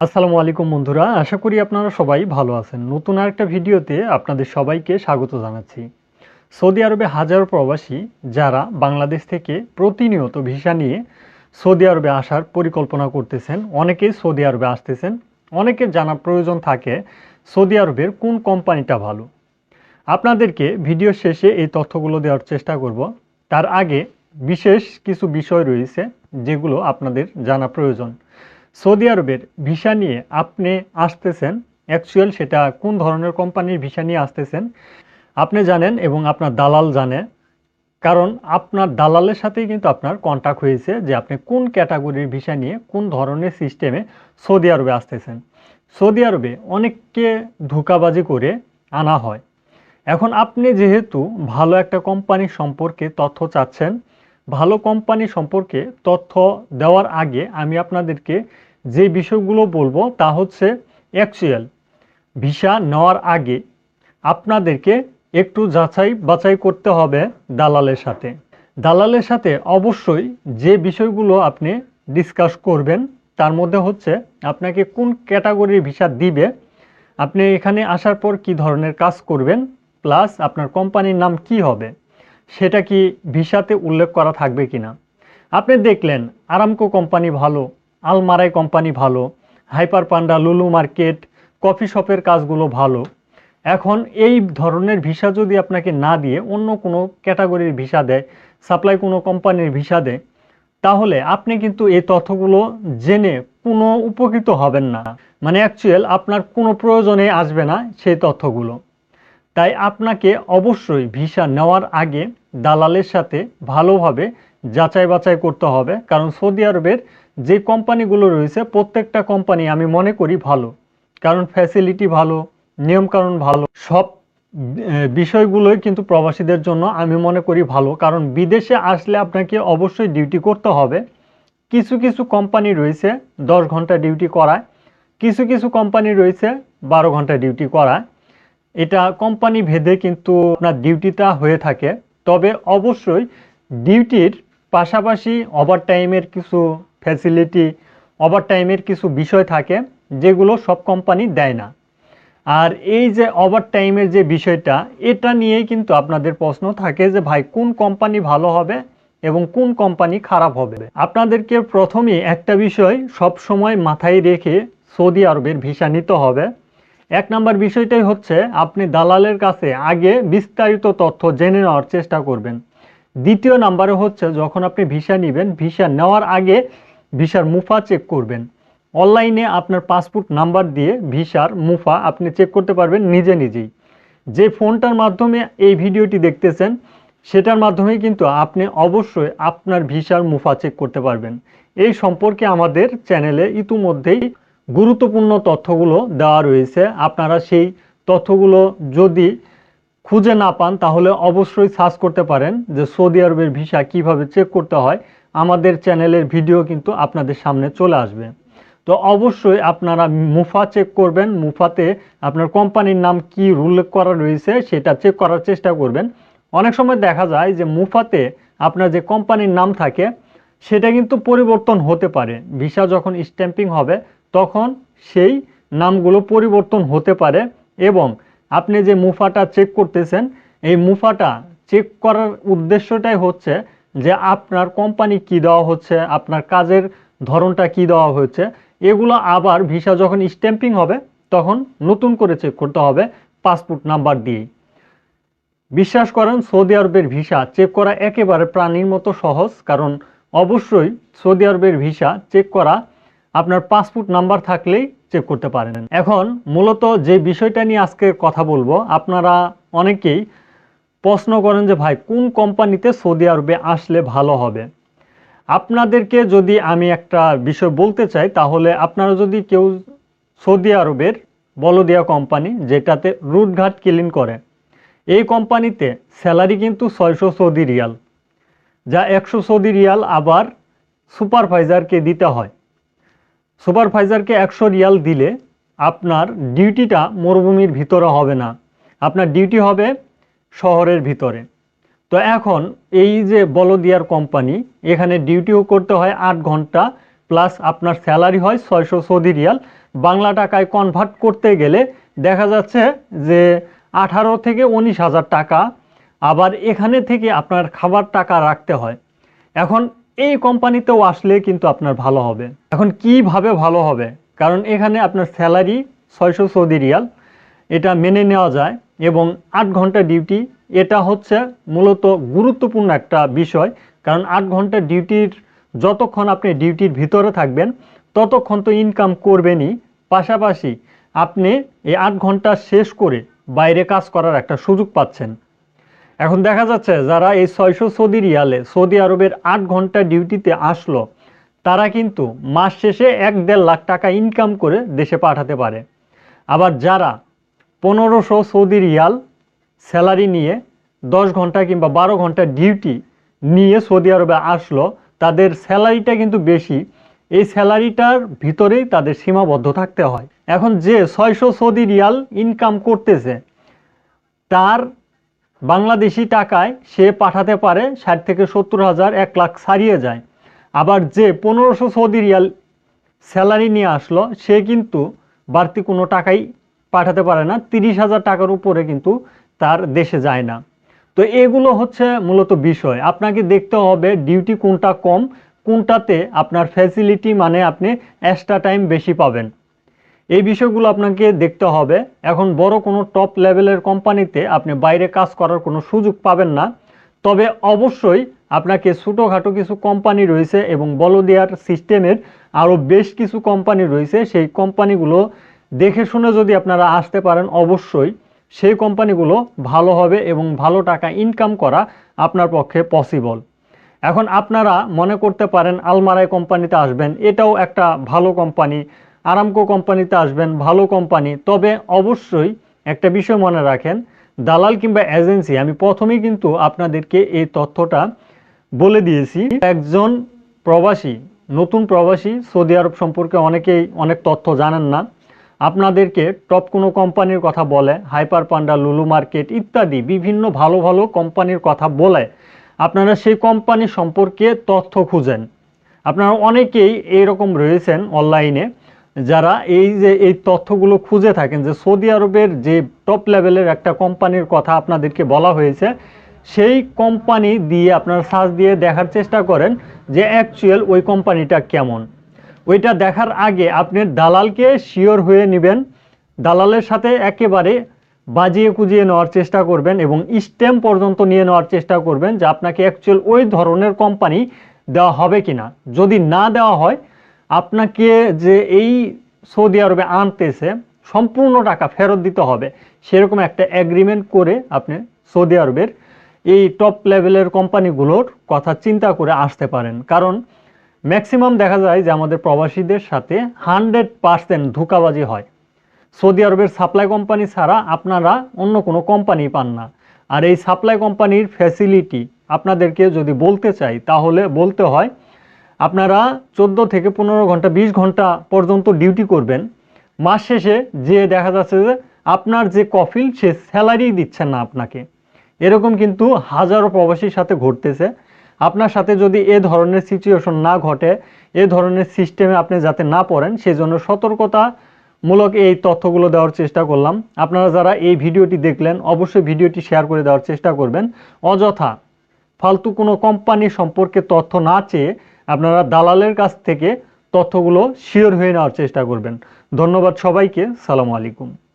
আসসালামু আলাইকুম বন্ধুরা, আশা করি আপনারা সবাই ভালো আছেন। নতুন আরেকটা ভিডিওতে আপনাদের সবাইকে স্বাগত জানাচ্ছি। সৌদি আরবে হাজারো প্রবাসী যারা বাংলাদেশ থেকে প্রতিনিয়ত ভিসা নিয়ে সৌদি আরবে আসার পরিকল্পনা করতেছেন, অনেকেই সৌদি আরবে আসতেছেন, অনেকের জানা প্রয়োজন থাকে সৌদি আরবের কোন কোম্পানিটা ভালো। আপনাদেরকে ভিডিও শেষে এই তথ্যগুলো দেওয়ার চেষ্টা করব। তার আগে বিশেষ কিছু বিষয় রয়েছে যেগুলো আপনাদের জানা প্রয়োজন। সৌদি আরবের ভিসা নিয়ে আপনি আসতেছেন অ্যাকচুয়াল সেটা কোন ধরনের কোম্পানির ভিসা নিয়ে আসতেছেন, আপনি জানেন এবং আপনার দালাল জানে। কারণ আপনার দালালের সাথেই কিন্তু আপনার কন্ট্যাক্ট হয়েছে যে আপনি কোন ক্যাটাগরির ভিসা নিয়ে কোন ধরনের সিস্টেমে সৌদি আরবে আসতেছেন। সৌদি আরবে অনেককে ধোকাবাজি করে আনা হয়। এখন আপনি যেহেতু ভালো একটা কোম্পানি সম্পর্কে তথ্য চাচ্ছেন, ভালো কোম্পানি সম্পর্কে তথ্য দেওয়ার আগে আমি আপনাদেরকে যে বিষয়গুলো বলব তা হচ্ছে অ্যাকচুয়াল ভিসা নেওয়ার আগে আপনাদেরকে একটু যাচাই বাছাই করতে হবে দালালের সাথে। দালালের সাথে অবশ্যই যে বিষয়গুলো আপনি ডিসকাস করবেন তার মধ্যে হচ্ছে আপনাকে কোন ক্যাটাগরির ভিসা দিবে, আপনি এখানে আসার পর কি ধরনের কাজ করবেন প্লাস আপনার কোম্পানির নাম কি হবে, সেটা কি ভিসাতে উল্লেখ করা থাকবে কিনা। আপনি দেখলেন আরামকো কোম্পানি ভালো আলমারাই কোম্পানি ভালো, hyper panda, Lulu market, coffee শপের কাজগুলো ভালো। এখন এই ধরনের ভিসা যদি আপনাকে না দিয়ে অন্য কোনো ক্যাটাগরির ভিসা দেয়, সাপ্লাই কোনো কোম্পানির ভিসা দেয়, তাহলে আপনি কিন্তু এই তথ্যগুলো জেনে কোনো উপকৃত হবেন না। মানে অ্যাকচুয়াল আপনার কোনো প্রয়োজনে আসবে না সেই তথ্যগুলো। তাই আপনাকে অবশ্যই ভিসা নেওয়ার আগে দালালের সাথে ভালোভাবে যাচাই বাছাই করতে হবে, কারণ সৌদি আরবের যে কোম্পানিগুলো রয়েছে, প্রত্যেকটা কোম্পানি আমি মনে করি ভালো। কারণ ফ্যাসিলিটি ভালো, নিয়মকানুন ভালো, সব বিষয়গুলোই কিন্তু প্রবাসীদের জন্য আমি মনে করি ভালো। কারণ বিদেশে আসলে আপনাকে অবশ্যই ডিউটি করতে হবে। কিছু কিছু কোম্পানি রয়েছে, দশ ঘণ্টা ডিউটি করায়। কিছু কিছু কোম্পানি রয়েছে, বারো ঘণ্টা ডিউটি করায়। এটা কোম্পানি ভেদে কিন্তু আপনার ডিউটিটা হয়ে থাকে। তবে অবশ্যই ডিউটির পাশাপাশি ওভার টাইমের কিছু ফ্যাসিলিটি ওভার টাইমের কিছু বিষয় থাকে যেগুলো সব কোম্পানি দেয় না। আর এই যে ওভার টাইমের যে বিষয়টা, এটা নিয়েই কিন্তু আপনাদের প্রশ্ন থাকে যে, ভাই, কোন কোম্পানি ভালো হবে এবং কোন কোম্পানি খারাপ হবে? আপনাদেরকে প্রথমে একটা বিষয় সব সময় মাথায় রেখে সৌদি আরবের ভিসা নিতে হবে। এক নম্বর বিষয়টাই হচ্ছে, আপনি দালালের কাছে আগে বিস্তারিত তথ্য জেনে নেওয়ার চেষ্টা করবেন। দ্বিতীয় নাম্বারে হচ্ছে, যখন আপনি ভিসা নেবেন, ভিসা নেওয়ার আগে ভিসার মুফা চেক করবেন। অনলাইনে আপনার পাসপোর্ট নাম্বার দিয়ে ভিসার মুফা আপনি চেক করতে পারবেন নিজে নিজেই। যে ফোনটার মাধ্যমে এই ভিডিওটি দেখতেছেন, সেটার মাধ্যমে কিন্তু আপনি অবশ্যই আপনার ভিসার মুফা চেক করতে পারবেন। এই সম্পর্কে আমাদের চ্যানেলে ইতিমধ্যেই গুরুত্বপূর্ণ তথ্যগুলো দেওয়া রয়েছে। আপনারা সেই তথ্যগুলো যদি খুঁজে না পান, তাহলে অবশ্যই সার্চ করতে পারেন যে সৌদি আরবের ভিসা কীভাবে চেক করতে হয়। আমাদের চ্যানেলের ভিডিও কিন্তু আপনাদের সামনে চলে আসবে। তো অবশ্যই আপনারা মুফা চেক করবেন। মুফাতে আপনার কোম্পানির নাম কি উল্লেখ করা রয়েছে সেটা চেক করার চেষ্টা করবেন। অনেক সময় দেখা যায় যে মুফাতে আপনার যে কোম্পানির নাম থাকে, সেটা কিন্তু পরিবর্তন হতে পারে। ভিসা যখন স্ট্যাম্পিং হবে, তখন সেই নামগুলো পরিবর্তন হতে পারে এবং আপনি যে মুফাটা চেক করতেছেন, এই মুফাটা চেক করার উদ্দেশ্যটাই হচ্ছে যে আপনার কোম্পানি কি দেওয়া হচ্ছে, আপনার কাজের ধরনটা কি দেওয়া হচ্ছে এগুলো আবার ভিসা যখন স্ট্যাম্পিং হবে, তখন নতুন করে চেক করতে হবে পাসপোর্ট নাম্বার দিয়েই বিশ্বাস করেন, সৌদি আরবের ভিসা চেক করা একেবারে প্রাণীর মতো সহজ, কারণ অবশ্যই সৌদি আরবের ভিসা চেক করা আপনার পাসপোর্ট নাম্বার থাকলেই চেক করতে পারেন। এখন মূলত যে বিষয়টা নিয়ে আজকে কথা বলব, আপনারা অনেকেই প্রশ্ন করেন যে, ভাই, কোন কোম্পানিতে সৌদি আরবে আসলে ভালো হবে? আপনাদেরকে যদি আমি একটা বিষয় বলতে চাই, তাহলে আপনারা যদি কেউ সৌদি আরবের বলদিয়া কোম্পানি, যেটাতে রুটঘাট ক্লিন করে, এই কোম্পানিতে স্যালারি কিন্তু ছয়শো সৌদি রিয়াল, যা একশো সৌদি রিয়াল আবার সুপারভাইজারকে দিতে হয়। সুপারভাইজারকে একশো রিয়াল দিলে আপনার ডিউটিটা মরুভূমির ভিতরে হবে না। আপনার ডিউটি হবে শহরের ভিতরে। তো এখন এই যে বলদিয়ার কোম্পানি, এখানে ডিউটিও করতে হয় আট ঘণ্টা, প্লাস আপনার স্যালারি হয় ছয়শো সৌদি রিয়াল। বাংলা টাকায় কনভার্ট করতে গেলে দেখা যাচ্ছে যে আঠারো থেকে উনিশ হাজার টাকা, আবার এখানে থেকে আপনার খাবার টাকা রাখতে হয়। এখন এই কোম্পানিতেও আসলে কিন্তু আপনার ভালো হবে। এখন কীভাবে ভালো হবে? কারণ এখানে আপনার স্যালারি ছয়শো সৌদি রিয়াল, এটা মেনে নেওয়া যায়। এবং আট ঘণ্টা ডিউটি, এটা হচ্ছে মূলত গুরুত্বপূর্ণ একটা বিষয়, কারণ আট ঘণ্টা ডিউটির যতক্ষণ আপনি ডিউটির ভিতরে থাকবেন, ততক্ষণ তো ইনকাম করবেনই। পাশাপাশি আপনি এই আট ঘণ্টা শেষ করে বাইরে কাজ করার একটা সুযোগ পাচ্ছেন। এখন দেখা যাচ্ছে যারা এই ছয়শো সৌদি রিয়ালে, সৌদি আরবের আট ঘণ্টা ডিউটিতে আসলো, তারা কিন্তু মাস শেষে এক দেড় লাখ টাকা ইনকাম করে দেশে পাঠাতে পারে। আবার যারা পনেরোশো সৌদি রিয়াল স্যালারি নিয়ে দশ ঘণ্টা কিংবা বারো ঘণ্টা ডিউটি নিয়ে সৌদি আরবে আসলো, তাদের স্যালারিটা কিন্তু বেশি। এই স্যালারিটার ভিতরেই তাদের সীমাবদ্ধ থাকতে হয়। এখন যে ছয়শো সৌদি রিয়াল ইনকাম করতেছে, তার বাংলাদেশি টাকায় সে পাঠাতে পারে ষাট থেকে সত্তর হাজার, এক লাখ ছাড়িয়ে যায়। আবার যে পনেরোশো সৌদি রিয়াল স্যালারি নিয়ে আসলো, সে কিন্তু বাড়তি কোনো টাকাই পাঠাতে পারে না, তিরিশ হাজার টাকার উপরে কিন্তু তার দেশে যায় না। তো এগুলো হচ্ছে মূলত বিষয়। আপনাকে দেখতে হবে ডিউটি কোনটা কম, কোনটাতে আপনার ফ্যাসিলিটি মানে আপনি এক্সট্রা টাইম বেশি পাবেন। এই বিষয়গুলো আপনাকে দেখতে হবে। এখন বড় কোনো টপ লেভেলের কোম্পানিতে আপনি বাইরে কাজ করার কোনো সুযোগ পাবেন না। তবে অবশ্যই আপনাকে ছোটোখাটো কিছু কোম্পানি রয়েছে এবং বলদিয়ার সিস্টেমের আরও বেশ কিছু কোম্পানি রয়েছে। সেই কোম্পানিগুলো দেখে শুনে যদি আপনারা আসতে পারেন, অবশ্যই সেই কোম্পানিগুলো ভালো হবে এবং ভালো টাকা ইনকাম করা আপনার পক্ষে পসিবল এখন আপনারা মনে করতে পারেন আলমারাই কোম্পানিতে আসবেন, এটাও একটা ভালো কোম্পানি, আরামকো কোম্পানিতে আসবেন, ভালো কোম্পানি। তবে অবশ্যই একটা বিষয় মনে রাখেন, দালাল কিংবা এজেন্সি আমি প্রথমেই কিন্তু আপনাদেরকে এই তথ্যটা বলে দিয়েছি, একজন প্রবাসী, নতুন প্রবাসী সৌদি আরব সম্পর্কে অনেকেই অনেক তথ্য জানেন না আপনাদেরকে টপ কোনো কোম্পানির কথা বলে, হাইপার পান্ডা, লুলু মার্কেট ইত্যাদি বিভিন্ন ভালো ভালো কোম্পানির কথা বলে, আপনারা সেই কোম্পানি সম্পর্কে তথ্য খুঁজেন। আপনারা অনেকেই এইরকম রয়েছেন অনলাইনে, যারা এই যে এই তথ্যগুলো খুঁজে থাকেন যে সৌদি আরবের যে টপ লেভেলের একটা কোম্পানির কথা আপনাদেরকে বলা হয়েছে, সেই কোম্পানি দিয়ে আপনারা সার্চ দিয়ে দেখার চেষ্টা করেন যে অ্যাকচুয়াল ওই কোম্পানিটা কেমন। ওইটা দেখার আগে আপনি দালালকে শিওর হয়ে নেবেন। দালালের সাথে একেবারে বাজিয়ে কুজিয়ে নেওয়ার চেষ্টা করবেন এবং স্ট্যাম্প পর্যন্ত নিয়ে নেওয়ার চেষ্টা করবেন যে আপনাকে অ্যাকচুয়াল ওই ধরনের কোম্পানি দেওয়া হবে কি না যদি না দেওয়া হয়, আপনাকে যে এই সৌদি আরবে আনতেছে, সম্পূর্ণ টাকা ফেরত দিতে হবে। সেরকম একটা অ্যাগ্রিমেন্ট করে আপনি সৌদি আরবের এই টপ লেভেলের কোম্পানিগুলোর কথা চিন্তা করে আসতে পারেন। কারণ ম্যাক্সিমাম দেখা যায় যে আমাদের প্রবাসীদের সাথে হান্ড্রেড পার্সেন্ট ধোকাবাজি হয়। সৌদি আরবের সাপ্লাই কোম্পানি ছাড়া আপনারা অন্য কোনো কোম্পানি পান না। আর এই সাপ্লাই কোম্পানির ফ্যাসিলিটি আপনাদেরকে যদি বলতে চাই, তাহলে বলতে হয়, আপনারা চোদ্দ থেকে পনেরো ঘণ্টা, বিশ ঘণ্টা পর্যন্ত ডিউটি করবেন। মাস শেষে যে দেখা যাচ্ছে যে আপনার যে কফিল সে স্যালারি দিচ্ছেন না আপনাকে। এরকম কিন্তু হাজারো প্রবাসীর সাথে ঘটতেছে। আপনার সাথে যদি এ ধরনের সিচুয়েশন না ঘটে, এ ধরনের সিস্টেমে আপনি যাতে না পড়েন, সেজন্য সতর্কতা মূলক এই তথ্যগুলো দেওয়ার চেষ্টা করলাম। আপনারা যারা এই ভিডিওটি দেখলেন, অবশ্যই ভিডিওটি শেয়ার করে দেওয়ার চেষ্টা করবেন। অযথা ফালতু কোনো কোম্পানি সম্পর্কে তথ্য না চেয়ে আপনারা দালালের কাছ থেকে তথ্যগুলো শিওর হয়ে নেওয়ার চেষ্টা করবেন। ধন্যবাদ সবাইকে। সালামু আলাইকুম।